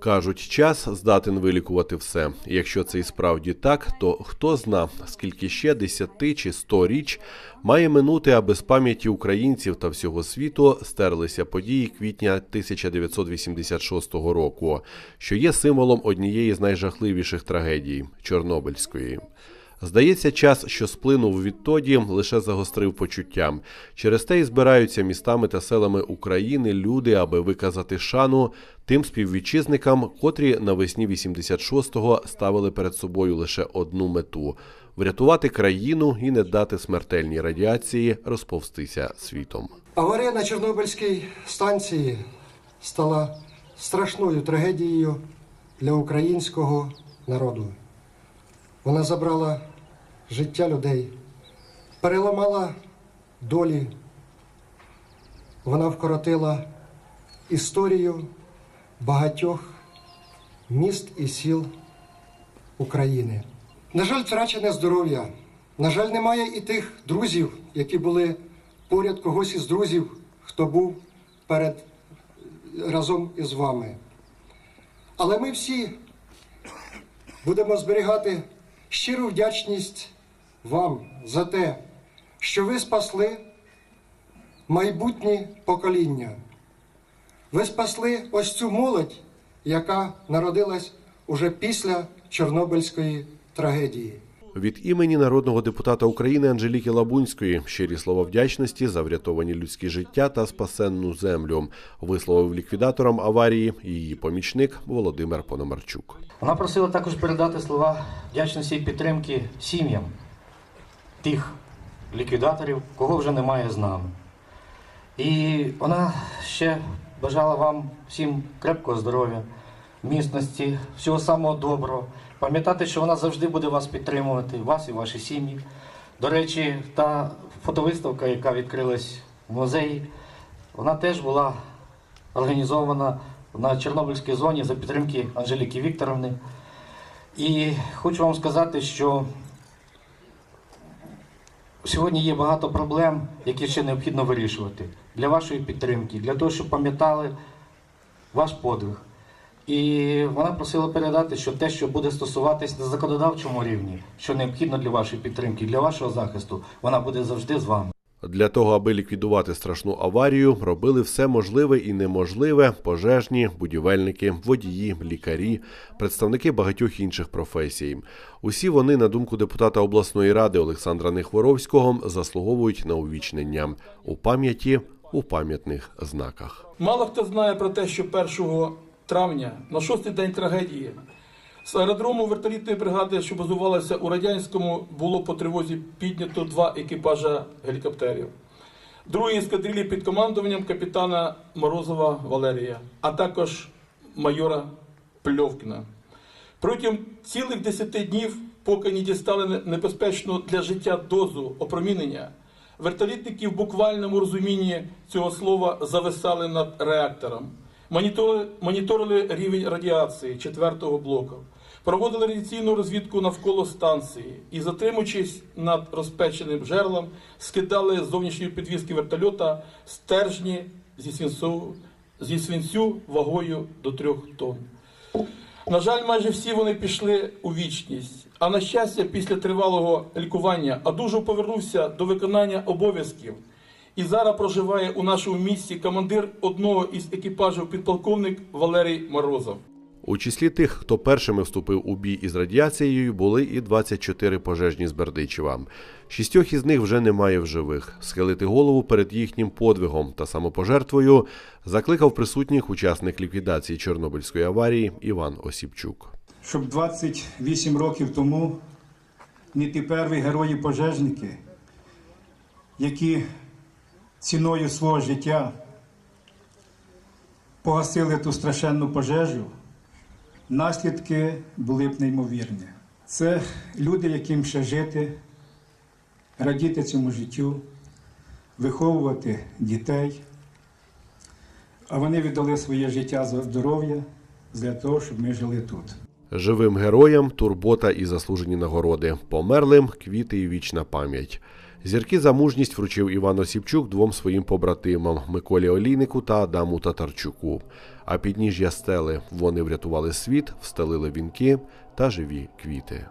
Кажуть, час здатен вилікувати все. Якщо це і справді так, то хто зна, скільки ще десяти чи сто річ має минути, аби з пам'яті українців та всього світу стерлися події квітня 1986 року, що є символом однієї з найжахливіших трагедій Чорнобильської. Здається, час, що сплинув відтоді, лише загострив почуття. Через те і збираються містами та селами України люди, аби виказати шану тим співвітчизникам, котрі навесні 86-го ставили перед собою лише одну мету врятувати країну і не дати смертельній радіації розповстися світом. Аварія на Чорнобильській станції стала страшною трагедією для українського народу. Вона забрала життя людей, переламала долі, вона вкоротила історію багатьох міст і сіл України. На жаль, втрачене здоров'я. На жаль, немає і тих друзів, які були поряд когось із друзів, хто був перед разом із вами. Але ми всі будемо зберігати щиру вдячність вам за те, що ви спасли майбутні покоління. Ви спасли ось цю молодь, яка народилась уже після Чорнобильської трагедії. Від імені народного депутата України Анжеліки Лабунської щирі слова вдячності за врятовані людські життя та спасенну землю висловив ліквідаторам аварії її помічник Володимир Пономарчук. Вона просила також передати слова вдячності і підтримки сім'ям тих ліквідаторів, кого вже немає з нами. І вона ще бажала вам всім крепкого здоров'я, міцності, всього самого доброго. Пам'ятати, що вона завжди буде вас підтримувати, вас і ваші сім'ї. До речі, та фотовиставка, яка відкрилась в музеї, вона теж була організована на Чорнобильській зоні за підтримки Анжеліки Вікторовни. І хочу вам сказати, що сьогодні є багато проблем, які ще необхідно вирішувати для вашої підтримки, для того, щоб пам'ятали ваш подвиг. І вона просила передати, що те, що буде стосуватись на законодавчому рівні, що необхідно для вашої підтримки, для вашого захисту, вона буде завжди з вами. Для того, аби ліквідувати страшну аварію, робили все можливе і неможливе пожежні, будівельники, водії, лікарі, представники багатьох інших професій. Усі вони, на думку депутата обласної ради Олександра Нехворовського, заслуговують на увічнення у пам'яті у пам'ятних знаках. Мало хто знає про те, що 1 травня, на шостий день трагедії, з аеродрому вертолітної бригади, що базувалася у радянському, було по тривозі піднято два екіпажа гелікоптерів. Другий ескадрилі під командуванням капітана Морозова Валерія, а також майора Пльовкіна. Протягом цілих 10 днів, поки не дістали небезпечну для життя дозу опромінення, вертолітники в буквальному розумінні цього слова зависали над реактором, моніторили, моніторили рівень радіації четвертого блоку, проводили радіаційну розвідку навколо станції і, затримуючись над розпеченим жерлом, скидали з зовнішньої підвіски вертольота стержні зі свинцю, зі свинцю вагою до трьох тонн. На жаль, майже всі вони пішли у вічність. А на щастя, після тривалого лікування одужав повернувся до виконання обов'язків. І зараз проживає у нашому місті командир одного із екіпажів підполковник Валерій Морозов. У числі тих, хто першими вступив у бій із радіацією, були і 24 пожежні з Бердичева. Шістьох із них вже немає в живих. Схилити голову перед їхнім подвигом та самопожертвою закликав присутніх учасник ліквідації Чорнобильської аварії Іван Осіпчук. щоб 28 років тому не ті перві герої пожежники, які ціною свого життя погасили ту страшенну пожежу, наслідки були б неймовірні. Це люди, яким ще жити, радіти цьому життю, виховувати дітей. А вони віддали своє життя за здоров'я для того, щоб ми жили тут. Живим героям турбота і заслужені нагороди, померлим квіти і вічна пам'ять. Зірки за мужність вручив Іван Осіпчук двом своїм побратимам Миколі Олійнику та Адаму Татарчуку. А підніжжя стели вони врятували світ, встелили вінки та живі квіти.